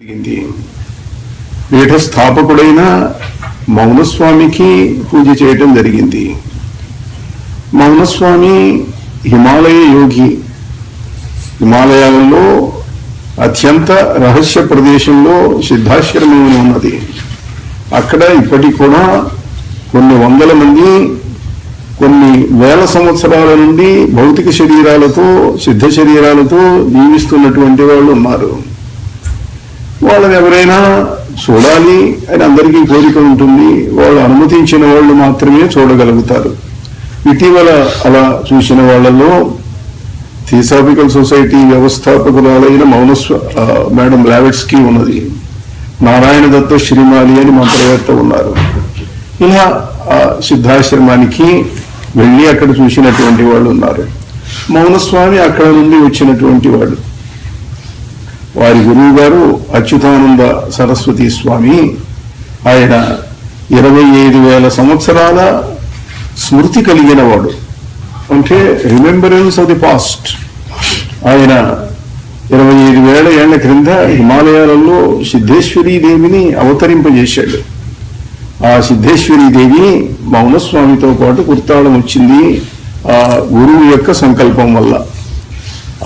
జరిగింది. పీఠ స్థాపకుడైన మౌనస్వామికి పూజ చేయటం జరిగింది. మౌనస్వామి హిమాలయ యోగి. హిమాలయాలలో అత్యంత రహస్య ప్రదేశంలో సిద్ధాశ్రమం ఉన్నది. అక్కడ ఇప్పటికి కూడా కొన్ని వందల మంది కొన్ని వేల సంవత్సరాల నుండి భౌతిక శరీరాలతో సిద్ధ శరీరాలతో జీవిస్తున్నటువంటి వాళ్ళు ఉన్నారు. వాళ్ళని ఎవరైనా చూడాలి అని అందరికీ కోరిక ఉంటుంది. వాళ్ళు అనుమతించిన వాళ్ళు మాత్రమే చూడగలుగుతారు. ఇటీవల అలా చూసిన వాళ్ళలో థియోసాఫికల్ సొసైటీ వ్యవస్థాపకురాలైన మౌనస్వ మేడం లావెట్స్కి ఉన్నది. నారాయణ దత్త శ్రీమాలి అని మంత్రవేత్త ఉన్నారు. ఇలా ఆ సిద్ధాశ్రమానికి వెళ్ళి అక్కడ చూసినటువంటి వాళ్ళు ఉన్నారు. మౌనస్వామి అక్కడ నుండి వచ్చినటువంటి వాడు వారి గురువు గారు అచ్యుతానంద సరస్వతి స్వామి ఆయన ఇరవై ఐదు వేల సంవత్సరాల స్మృతి కలిగిన వాడు. అంటే రిమెంబరెన్స్ ఆఫ్ ది పాస్ట్ ఆయన ఇరవై ఐదు వేల ఏళ్ళ క్రింద హిమాలయాలలో సిద్ధేశ్వరీ దేవిని అవతరింపజేశాడు. ఆ సిద్ధేశ్వరీ దేవి మౌనస్వామితో పాటు కుర్తాళం వచ్చింది. ఆ గురువు యొక్క సంకల్పం వల్ల.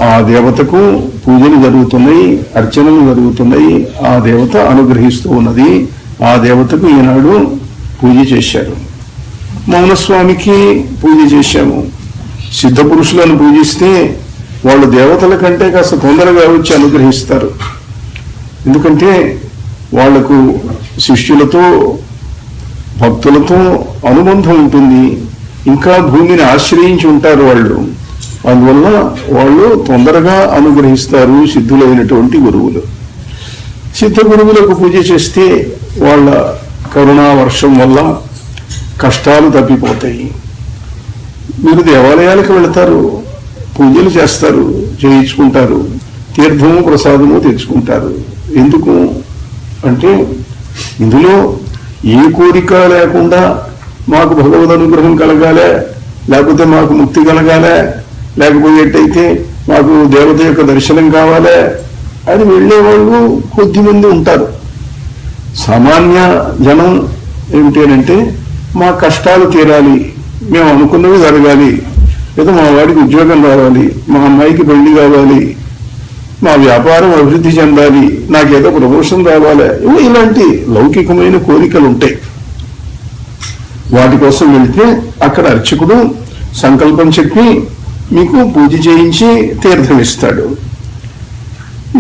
ఆ దేవతకు పూజలు జరుగుతున్నాయి అర్చనలు జరుగుతున్నాయి ఆ దేవత అనుగ్రహిస్తూ ఉన్నది. ఆ దేవతకు ఈనాడు పూజ చేశారు. మౌనస్వామికి పూజ చేశాము. సిద్ధ పురుషులను పూజిస్తే వాళ్ళు దేవతల కంటే కాస్త తొందరగా వచ్చి అనుగ్రహిస్తారు. ఎందుకంటే వాళ్ళకు శిష్యులతో భక్తులతో అనుబంధం ఉంటుంది. ఇంకా భూమిని ఆశ్రయించి ఉంటారు వాళ్ళు. అందువల్ల వాళ్ళు తొందరగా అనుగ్రహిస్తారు సిద్ధులైనటువంటి గురువులు. సిద్ధ గురువులకు పూజ చేస్తే వాళ్ళ కరుణా వర్షం వల్ల కష్టాలు తప్పిపోతాయి. మీరు దేవాలయాలకు వెళతారు పూజలు చేస్తారు చేయించుకుంటారు తీర్థము ప్రసాదము తెచ్చుకుంటారు. ఎందుకు? అంటే ఇందులో ఏ కోరిక లేకుండా మాకు భగవద్ అనుగ్రహం కలగాలే లేకపోతే మాకు ముక్తి కలగాలే లేకపోయేటైతే మాకు దేవత యొక్క దర్శనం కావాలి అని వెళ్ళేవాళ్ళు కొద్దిమంది ఉంటారు. సామాన్య జనం ఏమిటి అని అంటే మా కష్టాలు తీరాలి మేము అనుకున్నవి జరగాలి లేదా మా వాడికి ఉద్యోగం రావాలి మా అమ్మాయికి పెళ్ళి కావాలి మా వ్యాపారం అభివృద్ధి చెందాలి నాకేదో ప్రమోషన్ రావాలి ఇలాంటి లౌకికమైన కోరికలు ఉంటాయి వాటి కోసం వెళితే అక్కడ అర్చకుడు సంకల్పం చెప్పి మీకు పూజ చేయించి తీర్థం ఇస్తాడు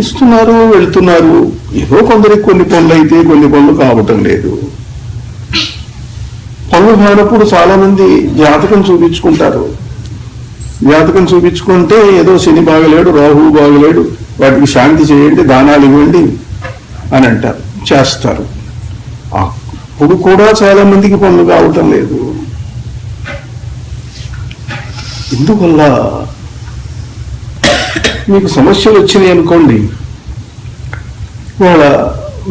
ఇస్తున్నారు వెళ్తున్నారు. ఏదో కొందరికి కొన్ని పనులు అయితే కొన్ని పనులు కావటం లేదు. పనులు కానప్పుడు చాలామంది జాతకం చూపించుకుంటారు. జాతకం చూపించుకుంటే ఏదో శని బాగలేడు రాహువు బాగలేడు వాటికి శాంతి చేయండి దానాలు ఇవ్వండి అని అంటారు చేస్తారు. అప్పుడు కూడా చాలామందికి పనులు కావటం లేదు. ఎందువల్ల మీకు సమస్యలు వచ్చినాయి అనుకోండి? వాళ్ళ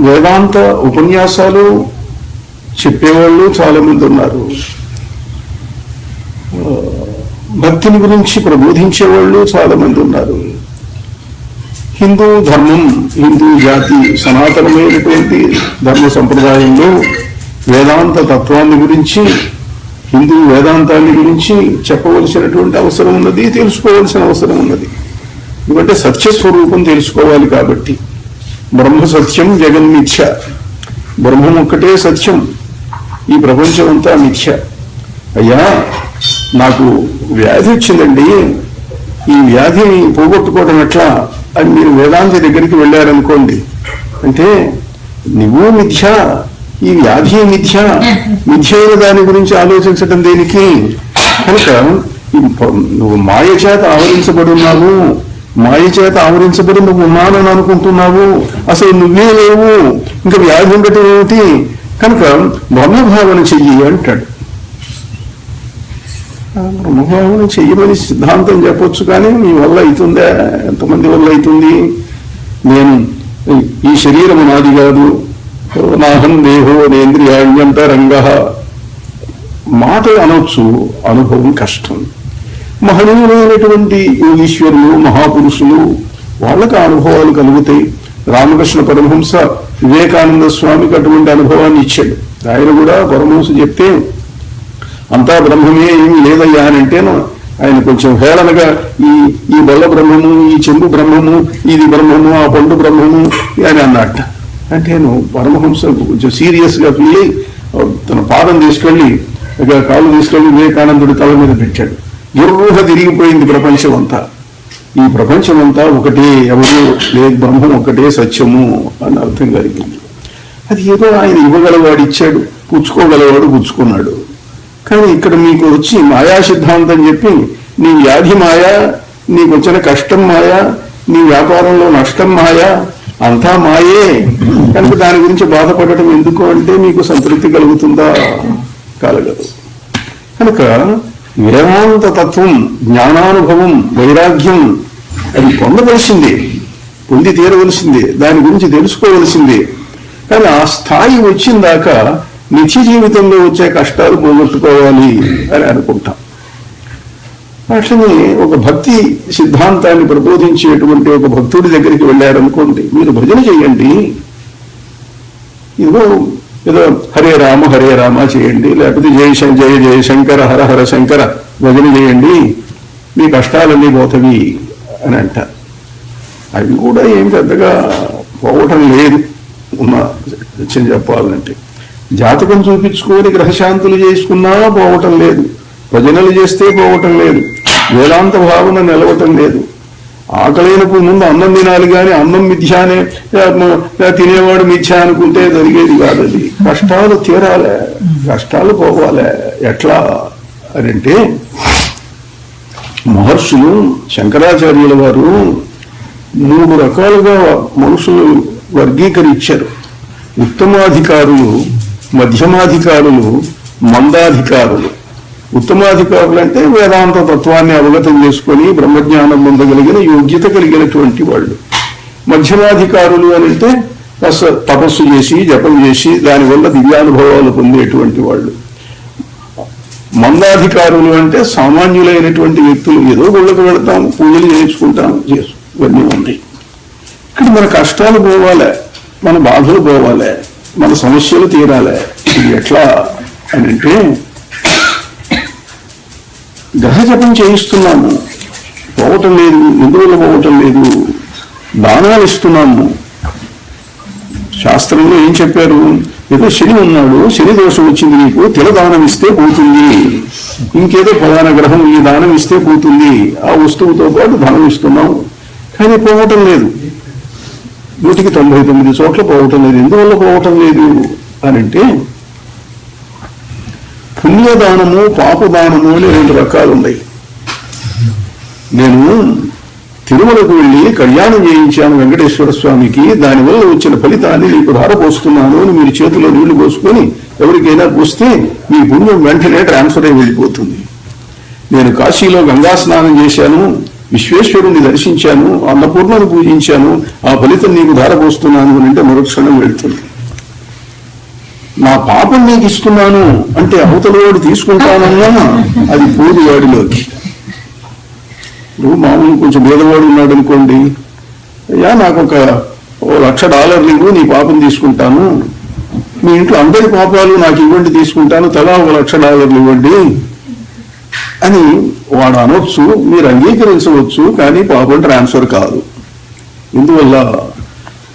వేదాంత ఉపన్యాసాలు చెప్పేవాళ్ళు చాలామంది ఉన్నారు. భక్తిని గురించి ప్రబోధించేవాళ్ళు చాలామంది ఉన్నారు. హిందూ ధర్మం హిందూ జాతి సనాతనమైనటువంటి ధర్మ సంప్రదాయంలో వేదాంత తత్వాన్ని గురించి హిందూ వేదాంతాన్ని గురించి చెప్పవలసినటువంటి అవసరం ఉన్నది తెలుసుకోవాల్సిన అవసరం ఉన్నది. ఎందుకంటే సత్యస్వరూపం తెలుసుకోవాలి కాబట్టి. బ్రహ్మ సత్యం జగన్ మిథ్య. బ్రహ్మం ఒక్కటే సత్యం. ఈ ప్రపంచం అంతా మిథ్య. అయ్యా నాకు వ్యాధి వచ్చిందండి. ఈ వ్యాధిని పోగొట్టుకోవడం ఎట్లా? అని మీరు వేదాంతి దగ్గరికి వెళ్ళారనుకోండి. అంటే నువ్వు మిథ్య? ఈ వ్యాధి మిథ్య? మిథ్య అయిన దాని గురించి ఆలోచించడం దేనికి? కనుక నువ్వు మాయ చేత ఆవరించబడి ఉన్నావు మాయ చేత ఆవరించబడి నువ్వు ఉన్నానని అనుకుంటున్నావు. అసలు నువ్వే లేవు. ఇంకా వ్యాధి ఉండటం ఏమిటి? కనుక బ్రహ్మభావన చెయ్యి అంటాడు. బ్రహ్మభావన చెయ్యమని సిద్ధాంతం చెప్పొచ్చు కానీ మీ వల్ల అవుతుందా ఎంతమంది వల్ల అవుతుంది నేను ఈ శరీరము నాది కాదు. నాహం దేహో నేంద్రియాణ్యంతరంగ. మాటలు అనొచ్చు అనుభవం కష్టం. మహనీయులైనటువంటి యోగీశ్వరులు మహాపురుషులు వాళ్ళకి అనుభవాలు కలుగుతాయి రామకృష్ణ పరమహంస వివేకానంద స్వామికి అటువంటి అనుభవాన్ని ఇచ్చాడు. ఆయన కూడా పరమహంస చెప్తే అంతా బ్రహ్మమే ఏమి లేదయ్యా అని అంటేను ఆయన కొంచెం హేళనగా ఈ ఈ బల్ల బ్రహ్మము ఈ చెంబు బ్రహ్మము ఇది బ్రహ్మము ఆ పండు బ్రహ్మము అని అన్నట్టు అంటే నువ్వు పరమహంస కొంచెం సీరియస్గా ఫీల్ అయ్యి తన పాదం తీసుకెళ్ళి ఇక కాళ్ళు తీసుకెళ్ళి వివేకానందుడి తల మీద పెట్టాడు. ఎర్రుహ తిరిగిపోయింది ప్రపంచం అంతా ఈ ప్రపంచం అంతా ఒకటే ఎవరు? లేదు బ్రహ్మం ఒకటే సత్యము అని అర్థం కలిగింది. అది ఏదో ఆయన ఇవ్వగలవాడు ఇచ్చాడు పుచ్చుకోగలవాడు పుచ్చుకున్నాడు. కానీ ఇక్కడ మీకు వచ్చి మాయా సిద్ధాంతం చెప్పి నీ వ్యాధి మాయ నీకు వచ్చిన కష్టం మాయ నీ వ్యాపారంలో నష్టం మాయా అంతా మాయే. కనుక దాని గురించి బాధపడటం ఎందుకు అంటే మీకు సంతృప్తి కలుగుతుందా? కలగదు. కనుక వేదాంత తత్వం జ్ఞానానుభవం వైరాగ్యం అది పొందవలసింది. పొంది తీరవలసిందే. దాని గురించి తెలుసుకోవలసింది. కానీ ఆ స్థాయి వచ్చిందాక నిత్య జీవితంలో వచ్చే కష్టాలు పోగొట్టుకోవాలి అని అనుకుంటాం. అట్లనే ఒక భక్తి సిద్ధాంతాన్ని ప్రబోధించేటువంటి ఒక భక్తుడి దగ్గరికి వెళ్ళారనుకోండి మీరు భజన చేయండి. ఇదిగో ఏదో హరే రామ హరే రామ చేయండి లేకపోతే జయ శం- జయ జయ శంకర హర హర శంకర భజన చేయండి. మీ కష్టాలన్నీ పోతవి అని అంటారు అవి కూడా ఏం పెద్దగా పోవటం లేదు ఉన్న సత్యం చెప్పాలంటే. జాతకం చూపించుకొని గ్రహశాంతులు చేసుకున్నా పోవటం లేదు భజనలు చేస్తే పోవటం లేదు. వేదాంత భావన నిలవటం లేదు. ఆకలైనప్పుడు ముందు అన్నం తినాలి కానీ అన్నం మిథ్యానే అనే తినేవాడు మిథ్య అనుకుంటే జరిగేది కాదు అది కష్టాలు తీరాలే కష్టాలు పోవాలే. ఎట్లా అని అంటే మహర్షులు శంకరాచార్యుల వారు మూడు రకాలుగా మనుషులు వర్గీకరించారు. ఉత్తమాధికారులు మధ్యమాధికారులు మందాధికారులు. ఉత్తమాధికారులు అంటే వేదాంత తత్వాన్ని అవగతం చేసుకొని బ్రహ్మజ్ఞానం పొందగలిగిన యోగ్యత కలిగినటువంటి వాళ్ళు. మధ్యమాధికారులు అని అంటే కాస్త తపస్సు చేసి జపం చేసి దానివల్ల దివ్యానుభవాలు పొందేటువంటి వాళ్ళు. మందాధికారులు అంటే సామాన్యులైనటువంటి వ్యక్తులు. ఏదో గుళ్ళకు వెళతాం పూజలు చేయించుకుంటాం ఇవన్నీ ఉన్నాయి. ఇక్కడ మన కష్టాలు పోవాలే మన బాధలు పోవాలే మన సమస్యలు తీరాలే. ఇది ఎట్లా అని అంటే గ్రహ జపం చేయిస్తున్నాము. పోవటం లేదు ఎందువల్ల పోవటం లేదు దానాలు ఇస్తున్నాము. శాస్త్రంలో ఏం చెప్పారు? ఏదో శని ఉన్నాడు శని దోషం వచ్చింది నీకు తిల దానం ఇస్తే పోతుంది. ఇంకేదో ప్రధాన గ్రహం ఈ దానం ఇస్తే పోతుంది. ఆ వస్తువుతో పాటు ధనం ఇస్తున్నాం కానీ పోవటం లేదు. నూటికి తొంభై తొమ్మిది చోట్ల పోవటం లేదు. ఎందువల్ల పోవటం లేదు? అని అంటే పుణ్యదానము పాపదానము అని రెండు రకాలు ఉన్నాయి నేను తిరుమలకు వెళ్ళి కళ్యాణం చేయించాను వెంకటేశ్వర స్వామికి దానివల్ల వచ్చిన ఫలితాన్ని నీకు ధారపోస్తున్నాను అని మీరు చేతిలో నీళ్ళు పోసుకొని ఎవరికైనా పోస్తే మీ పుణ్యం వెంటనే ట్రాన్స్ఫర్ అయి వెళ్ళిపోతుంది. నేను కాశీలో గంగా స్నానం చేశాను విశ్వేశ్వరుణ్ణి దర్శించాను అన్నపూర్ణను పూజించాను ఆ ఫలితం నీకు ధారపోస్తున్నాను అని అంటే మరుక్షణం వెళ్తుంది. నా పాపం నీకు ఇస్తున్నాను అంటే అవతలవాడు తీసుకుంటానన్నా అది పోదు వాడిలోకి. ఇప్పుడు మామూలు కొంచెం భేదవాడు ఉన్నాడు అనుకోండి అయ్యా నాకు ఒక ఓ లక్ష డాలర్లు ఇవ్వు నీ పాపం తీసుకుంటాను. మీ ఇంట్లో అందరి పాపాలు నాకు ఇవ్వండి తీసుకుంటాను తలా ఒక లక్ష డాలర్లు ఇవ్వండి అని వాడు అనొచ్చు మీరు అంగీకరించవచ్చు కానీ పాపం ట్రాన్స్ఫర్ కాదు. ఇందువల్ల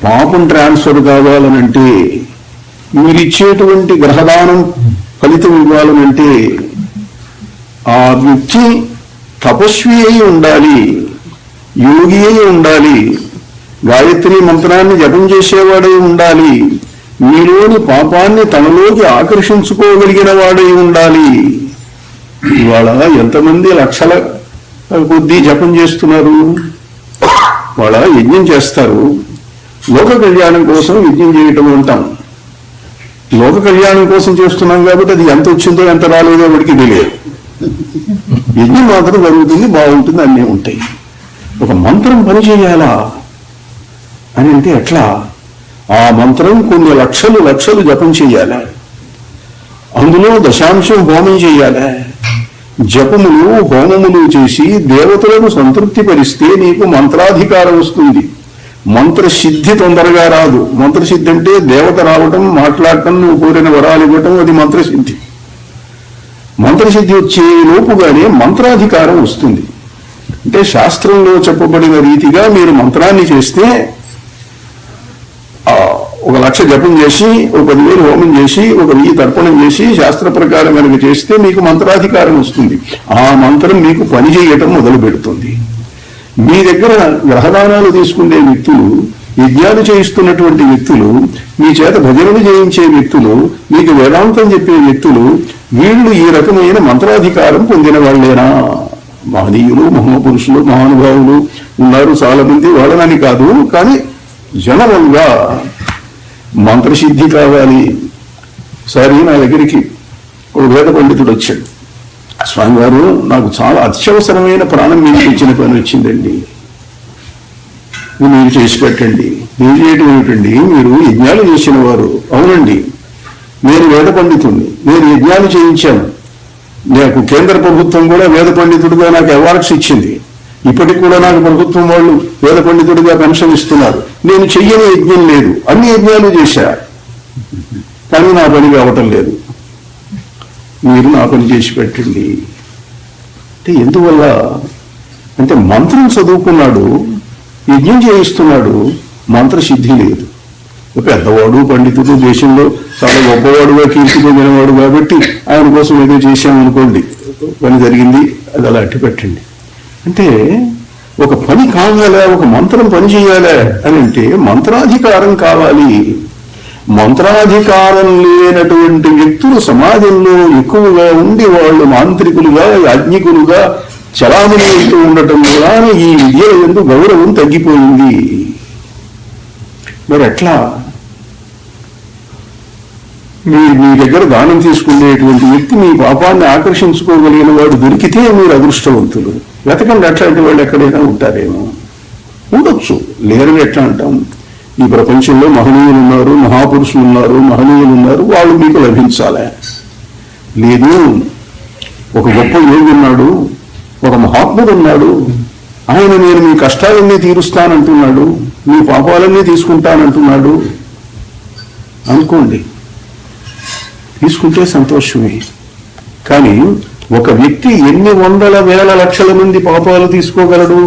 పాపం ట్రాన్స్ఫర్ కావాలనంటే మీరు ఇచ్చేటువంటి గ్రహదానం ఫలితం ఇవ్వాలనంటే ఆ వ్యక్తి తపస్వి అయి ఉండాలి యోగి అయి ఉండాలి గాయత్రి మంత్రాన్ని జపం చేసేవాడై ఉండాలి మీలోని పాపాన్ని తనలోకి ఆకర్షించుకోగలిగిన వాడై ఉండాలి. ఇవాళ ఎంతమంది లక్షల కొద్దీ జపం చేస్తున్నారు వాళ్ళ యజ్ఞం చేస్తారు లోక కళ్యాణం కోసం యజ్ఞం చేయటం అంటాం. లోక కళ్యాణం కోసం చేస్తున్నాం కాబట్టి అది ఎంత వచ్చిందో ఎంత రాలేదో వాడికి తెలియదు. యజ్ఞం మాత్రం జరుగుతుంది బాగుంటుంది అన్నీ ఉంటాయి. ఒక మంత్రం పని చేయాలా అని అంటే ఎట్లా? ఆ మంత్రం కొన్ని లక్షలు లక్షలు జపం చేయాలి? అందులో దశాంశం హోమం చేయాలి? జపములు హోమములు చేసి దేవతలను సంతృప్తి పరిస్తే నీకు మంత్రాధికారం వస్తుంది. మంత్రసిద్ధి తొందరగా రాదు. మంత్రసిద్ధి అంటే దేవత రావటం మాట్లాడటం నువ్వు కోరిన వరాలు ఇవ్వటం అది మంత్రసిద్ధి. మంత్రసిద్ధి వచ్చే లోపుగానే మంత్రాధికారం వస్తుంది. అంటే శాస్త్రంలో చెప్పబడిన రీతిగా మీరు మంత్రాన్ని చేస్తే ఒక లక్ష జపం చేసి ఒక పదివేలు హోమం చేసి ఒక వెయ్యి తర్పణం చేసి శాస్త్ర ప్రకారం కనుక చేస్తే మీకు మంత్రాధికారం వస్తుంది. ఆ మంత్రం మీకు పని చేయటం మొదలు పెడుతుంది మీ దగ్గర గ్రహదానాలు తీసుకునే వ్యక్తులు యజ్ఞాలు చేయిస్తున్నటువంటి వ్యక్తులు మీ చేత భజనలు చేయించే వ్యక్తులు మీకు వేదాంతం చెప్పే వ్యక్తులు వీళ్ళు ఈ రకమైన మంత్రాధికారం పొందిన వాళ్ళేనా? మహనీయులు మహాపురుషులు మహానుభావులు ఉన్నారు చాలా మంది వాళ్ళనని కాదు కానీ జనరల్గా మంత్రసిద్ధి కావాలి. సరే నా దగ్గరికి ఒక వేద పండితుడు వచ్చాడు. స్వామివారు నాకు చాలా అత్యవసరమైన ప్రాణం మీకు ఇచ్చిన పని వచ్చిందండి. మీరు చేసి పెట్టండి. మీరు చేయటం ఏమిటండి? మీరు యజ్ఞాలు చేసిన వారు అవునండి. నేను వేద పండితుడిని నేను యజ్ఞాలు చేయించాను. నాకు కేంద్ర ప్రభుత్వం కూడా వేద పండితుడిగా నాకు అవార్డ్స్ ఇచ్చింది. ఇప్పటికి కూడా నాకు ప్రభుత్వం వాళ్ళు వేద పండితుడిగా పెన్షన్ ఇస్తున్నారు. నేను చెయ్యని యజ్ఞం లేదు. అన్ని యజ్ఞాలు చేశా. కానీ నా పని కావటం లేదు. మీరు నా పని చేసి పెట్టండి. అంటే ఎందువల్ల? అంటే మంత్రం చదువుకున్నాడు యజ్ఞం చేయిస్తున్నాడు మంత్రసిద్ధి లేదు. పెద్దవాడు పండితుడు దేశంలో చాలా గొప్పవాడుగా కీర్తి పొందినవాడు కాబట్టి ఆయన కోసం ఏదో చేశామనుకోండి పని జరిగింది అది అలా అట్టి పెట్టండి. అంటే ఒక పని కావాలా? ఒక మంత్రం పని చేయాలా? అని అంటే మంత్రాధికారం కావాలి. మంత్రాధికారం లేనటువంటి వ్యక్తులు సమాజంలో ఎక్కువగా ఉండి వాళ్ళు మాంత్రికులుగా యాజ్ఞికులుగా చలామణి అవుతూ ఉండటం వలన ఈ విద్య ఎందు గౌరవం తగ్గిపోయింది. మరి ఎట్లా? మీరు మీ దగ్గర దానం తీసుకునేటువంటి వ్యక్తి మీ పాపాన్ని ఆకర్షించుకోగలిగిన వాడు దొరికితే మీరు అదృష్టవంతులు. వెతకండి అట్లాంటి వాళ్ళు ఎక్కడైనా ఉంటారేమో. ఉండొచ్చు. లేరని ఎట్లా అంటాం? ఈ ప్రపంచంలో మహనీయులు ఉన్నారు మహాపురుషులు ఉన్నారు మహనీయులు ఉన్నారు వాళ్ళు మీకు లభించాలి. లేదు ఒక గొప్ప యోగి ఉన్నాడు ఒక మహాత్ముడు ఉన్నాడు ఆయన నేను మీ కష్టాలన్నీ తీరుస్తానంటున్నాడు మీ పాపాలన్నీ తీసుకుంటానంటున్నాడు. అనుకోండి తీసుకుంటే సంతోషమే. కానీ ఒక వ్యక్తి ఎన్ని వందల వేల లక్షల మంది పాపాలు తీసుకోగలడు?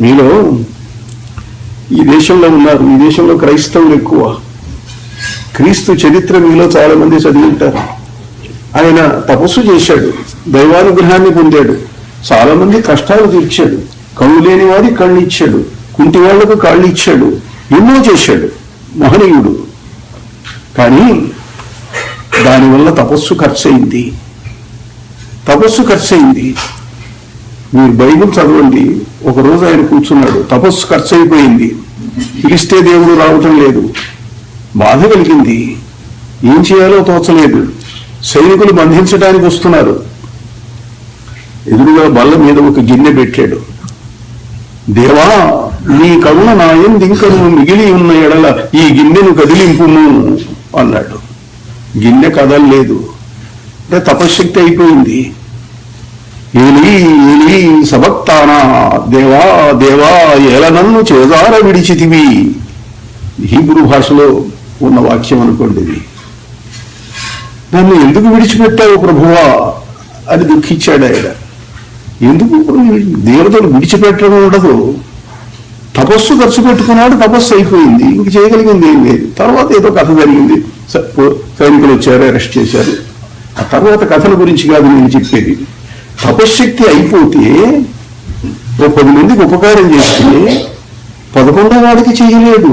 మీలో ఈ దేశంలో ఉన్నారు ఈ దేశంలో క్రైస్తవులు ఎక్కువ. క్రీస్తు చరిత్ర మీలో చాలామంది చదివింటారు. చదివి ఉంటారు ఆయన తపస్సు చేశాడు దైవానుగ్రహాన్ని పొందాడు చాలామంది కష్టాలు తీర్చాడు కళ్ళు లేని వారి కళ్ళు ఇచ్చాడు కుంటి వాళ్ళకు కాళ్ళు ఇచ్చాడు ఎన్నో చేశాడు మహనీయుడు. కానీ దానివల్ల తపస్సు ఖర్చయింది. తపస్సు ఖర్చయింది. మీరు బైబుల్ చదవండి. ఒక రోజు ఆయన కూర్చున్నాడు. తపస్సు ఖర్చు అయిపోయింది పిలిస్తే దేవుడు రావటం లేదు. బాధ కలిగింది. ఏం చేయాలో తోచలేదు. సైనికులు బంధించడానికి వస్తున్నారు. ఎదురుగా బల్ల మీద ఒక గిన్నె పెట్టాడు. దేవా నీ కరుణ నా ఇంకను మిగిలి ఉన్న ఎడల ఈ గిన్నెను కదిలింపుము అన్నాడు. గిన్నె కదలలేదు. అంటే తపశ్శక్తి అయిపోయింది. ఏలి ఏలి సబక్తానా దేవా దేవా ఏల నన్ను చేదార విడిచితివి. హీబ్రూ భాషలో ఉన్న వాక్యం అనుకోండి ఇది. నన్ను ఎందుకు విడిచిపెట్టావు ప్రభువా? అని దుఃఖించాడు ఆయన. ఎందుకు? దేవతలు విడిచిపెట్టడం ఉండదు. తపస్సు ఖర్చు పెట్టుకున్నాడు తపస్సు అయిపోయింది. ఇంక చేయగలిగింది ఏం లేదు. తర్వాత ఏదో కథ జరిగింది. సైనికులు వచ్చారు అరెస్ట్ చేశారు. ఆ తర్వాత కథల గురించి కాదు నేను చెప్పేది. తపశ్శక్తి అయిపోతే ఓ పది మందికి ఉపకారం చేస్తే పదకొండో వాడికి చేయలేడు.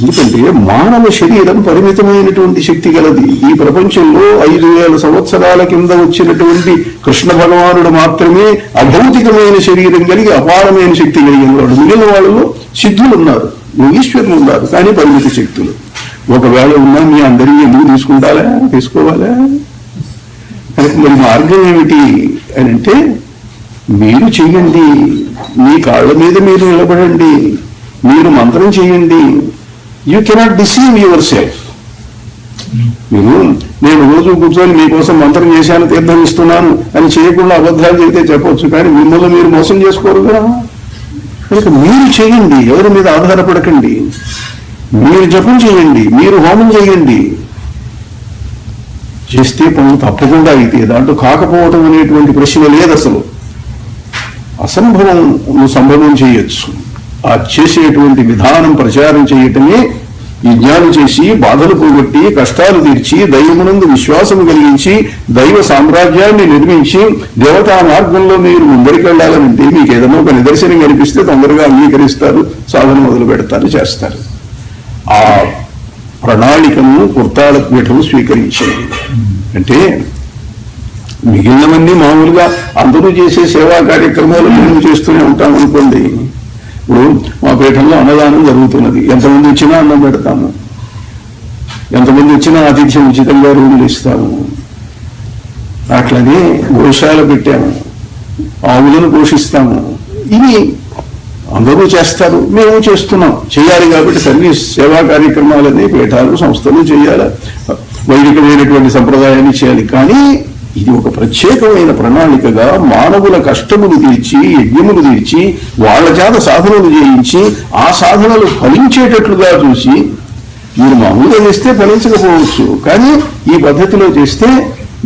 ఎందుకంటే మానవ శరీరం పరిమితమైనటువంటి శక్తి గలది. ఈ ప్రపంచంలో ఐదు వేల సంవత్సరాల కింద వచ్చినటువంటి కృష్ణ భగవానుడు మాత్రమే అభౌతికమైన శరీరం కలిగి అపారమైన శక్తి కలిగిన వాడు మిగిలిన వాళ్ళలో సిద్ధులు ఉన్నారు. యోగీశ్వరులు ఉన్నారు. కానీ పరిమిత శక్తులు. ఒకవేళ ఉన్నా మీ అందరినీ ఎందుకు తీసుకుంటారా? తీసుకోవాలా? కనుక మరి మార్గం ఏమిటి అని అంటే మీరు చెయ్యండి మీ కాళ్ళ మీద మీరు నిలబడండి మీరు మంత్రం చేయండి you cannot deceive yourself మీరు నేను రోజు కూర్చొని మీకోసం మంత్రం చేశాను తీర్థం ఇస్తున్నాను అని చేయకుండా అబద్ధాలు చెబితే చెప్పొచ్చు కానీ మిమ్మల్ని మీరు మోసం చేసుకోరు కదా. కనుక మీరు చేయండి ఎవరి మీద ఆధారపడకండి. మీరు జపం చేయండి మీరు హోమం చేయండి చేస్తే పనులు తప్పకుండా అయితే దాంట్లో కాకపోవటం అనేటువంటి ప్రశ్న లేదు అసలు. అసంభవం సంభవం చేయొచ్చు. ఆ చేసేటువంటి విధానం ప్రచారం చేయటమే యజ్ఞాలు చేసి బాధలు పోగొట్టి కష్టాలు తీర్చి దైవమునందు విశ్వాసం కలిగించి దైవ సామ్రాజ్యాన్ని నిర్మించి దేవతా మార్గంలో మీరు ముందరికి వెళ్ళాలంటే మీకు ఏదైనా ఒక నిదర్శనం కనిపిస్తే తొందరగా అంగీకరిస్తారు సాధన మొదలు పెడతారు చేస్తారు. ఆ ప్రణాళికను కుర్తాళ పీఠం స్వీకరించింది. అంటే మిగిలినవన్నీ మామూలుగా అందరూ చేసే సేవా కార్యక్రమాలు మేము చేస్తూనే ఉంటాం అనుకోండి. ఇప్పుడు మా పీఠంలో అన్నదానం జరుగుతున్నది. ఎంతమంది వచ్చినా అన్నం పెడతాము. ఎంతమంది వచ్చినా ఆతిథ్యం ఉచితంగా రూములు ఇస్తాము. అట్లనే గోశాల పెట్టాము. ఆవులను పోషిస్తాము. ఇవి అందరూ చేస్తారు. మేము చేస్తున్నాం? చేయాలి కాబట్టి సర్వీస్ సేవా కార్యక్రమాలని పీఠాలు సంస్థలు చేయాలి. వైదికమైనటువంటి సంప్రదాయాన్ని చేయాలి. కానీ ఇది ఒక ప్రత్యేకమైన ప్రణాళికగా మానవుల కష్టములు తీర్చి యజ్ఞములు తీర్చి వాళ్ళ చేత సాధనలు చేయించి ఆ సాధనలు ఫలించేటట్లుగా చూసి మీరు మామూలుగా చేస్తే ఫలించకపోవచ్చు. కానీ ఈ పద్ధతిలో చేస్తే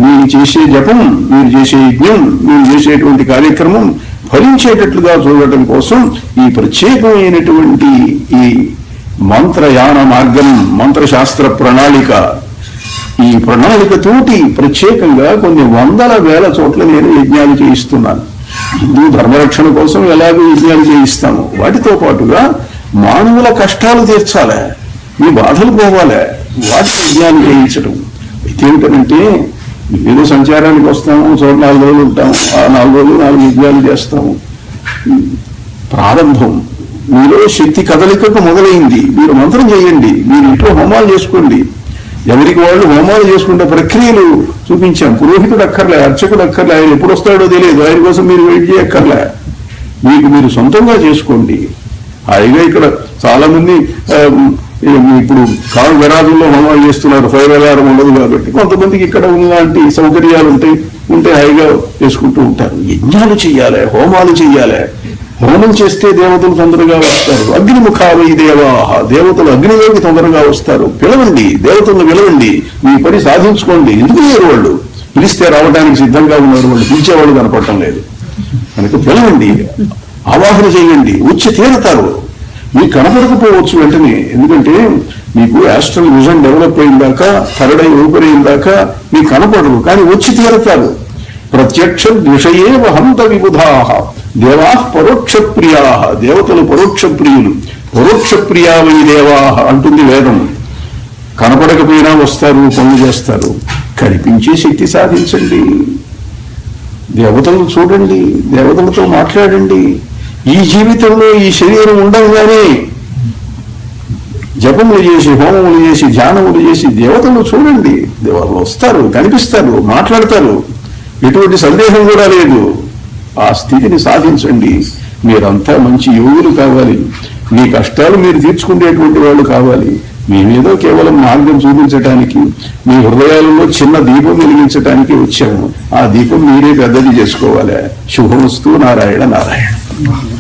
మీరు చేసే జపం మీరు చేసే యజ్ఞం మీరు చేసేటువంటి కార్యక్రమం ఫలించేటట్లుగా చూడటం కోసం ఈ ప్రత్యేకమైనటువంటి ఈ మంత్రయాన మార్గం మంత్రశాస్త్ర ప్రణాళిక ఈ ప్రణాళికతోటి ప్రత్యేకంగా కొన్ని వందల వేల చోట్ల నేను యజ్ఞాలు చేయిస్తున్నాను. హిందూ ధర్మరక్షణ కోసం ఎలాగో యజ్ఞాలు చేయిస్తాము. వాటితో పాటుగా మానవుల కష్టాలు తీర్చాలి. మీ బాధలు పోవాలి. వాటి యజ్ఞాలు చేయించడం అయితే ఏమిటంటే ఏదో సంచారానికి వస్తాము చోట నాలుగు రోజులు ఉంటాము ఆ నాలుగు రోజులు నాలుగు యజ్ఞాలు చేస్తాము. ప్రారంభం. మీలో శక్తి కదలికకు మొదలైంది. మీరు మంత్రం చేయండి. మీరు ఇంట్లో హోమాలు చేసుకోండి. ఎవరికి వాళ్ళు హోమాలు చేసుకుంటే ప్రక్రియలు చూపించాం. పురోహితుడు అక్కర్లే అర్చకుడు అక్కర్లే ఆయన ఎప్పుడు వస్తాడో తెలియదు. ఆయన కోసం మీరు వెయిట్ చేయక్కర్లే. మీకు మీరు సొంతంగా చేసుకోండి. హాయిగా ఇక్కడ చాలా మంది ఇప్పుడు కారు విరాజుల్లో హోమాలు చేస్తున్నారు ఫైర్ అలారం ఉండదు కాబట్టి కొంతమందికి ఇక్కడ ఉన్నలాంటి సౌకర్యాలు ఉంటాయి ఉంటే హాయిగా చేసుకుంటూ ఉంటారు. యజ్ఞాలు చేయాలి హోమాలు చేయాలి హోమం చేస్తే దేవతలు తొందరగా వస్తారు. అగ్నిముఖావై దేవా దేవతలు అగ్నిలోకి తొందరగా వస్తారు. పిలవండి దేవతలను పిలవండి మీ పని సాధించుకోండి. ఎందుకు లేరు వాళ్ళు? పిలిస్తే రావడానికి సిద్ధంగా ఉన్నారు వాళ్ళు. పిలిచేవాళ్ళు కనపడటం లేదు. కనుక పిలవండి ఆవాహన చేయండి వచ్చి తీరుతారు. మీకు కనపడకపోవచ్చు వెంటనే. ఎందుకంటే మీకు యాస్ట్రల్ విజన్ డెవలప్ అయిందాక థర్డ్ ఐ ఓపెన్ అయిందాక మీకు కనపడరు. కానీ వచ్చి తీరతారు ప్రత్యక్ష విషయే హంత విబుధాహ దేవా పరోక్ష ప్రియా. దేవతలు పరోక్ష ప్రియులు. పరోక్ష ప్రియావై దేవా అంటుంది వేదం. కనపడకపోయినా వస్తారు పనులు చేస్తారు. కనిపించే శక్తి సాధించండి. దేవతలను చూడండి. దేవతలతో మాట్లాడండి. ఈ జీవితంలో ఈ శరీరం ఉండగానే జపములు చేసి హోమములు చేసి ధ్యానములు చేసి దేవతలు చూడండి. వాళ్ళు వస్తారు కనిపిస్తారు మాట్లాడతారు. ఎటువంటి సందేహం కూడా లేదు. ఆ స్థితిని సాధించండి. మీరంతా మంచి యోగులు కావాలి. మీ కష్టాలు మీరు తీర్చుకునేటువంటి వాళ్ళు కావాలి. మేమేదో కేవలం మార్గం చూపించడానికి మీ హృదయాలలో చిన్న దీపం వెలిగించడానికి వచ్చాము. ఆ దీపం మీరే పెద్దది చేసుకోవాలి. శుభమస్తు నారాయణ నారాయణ.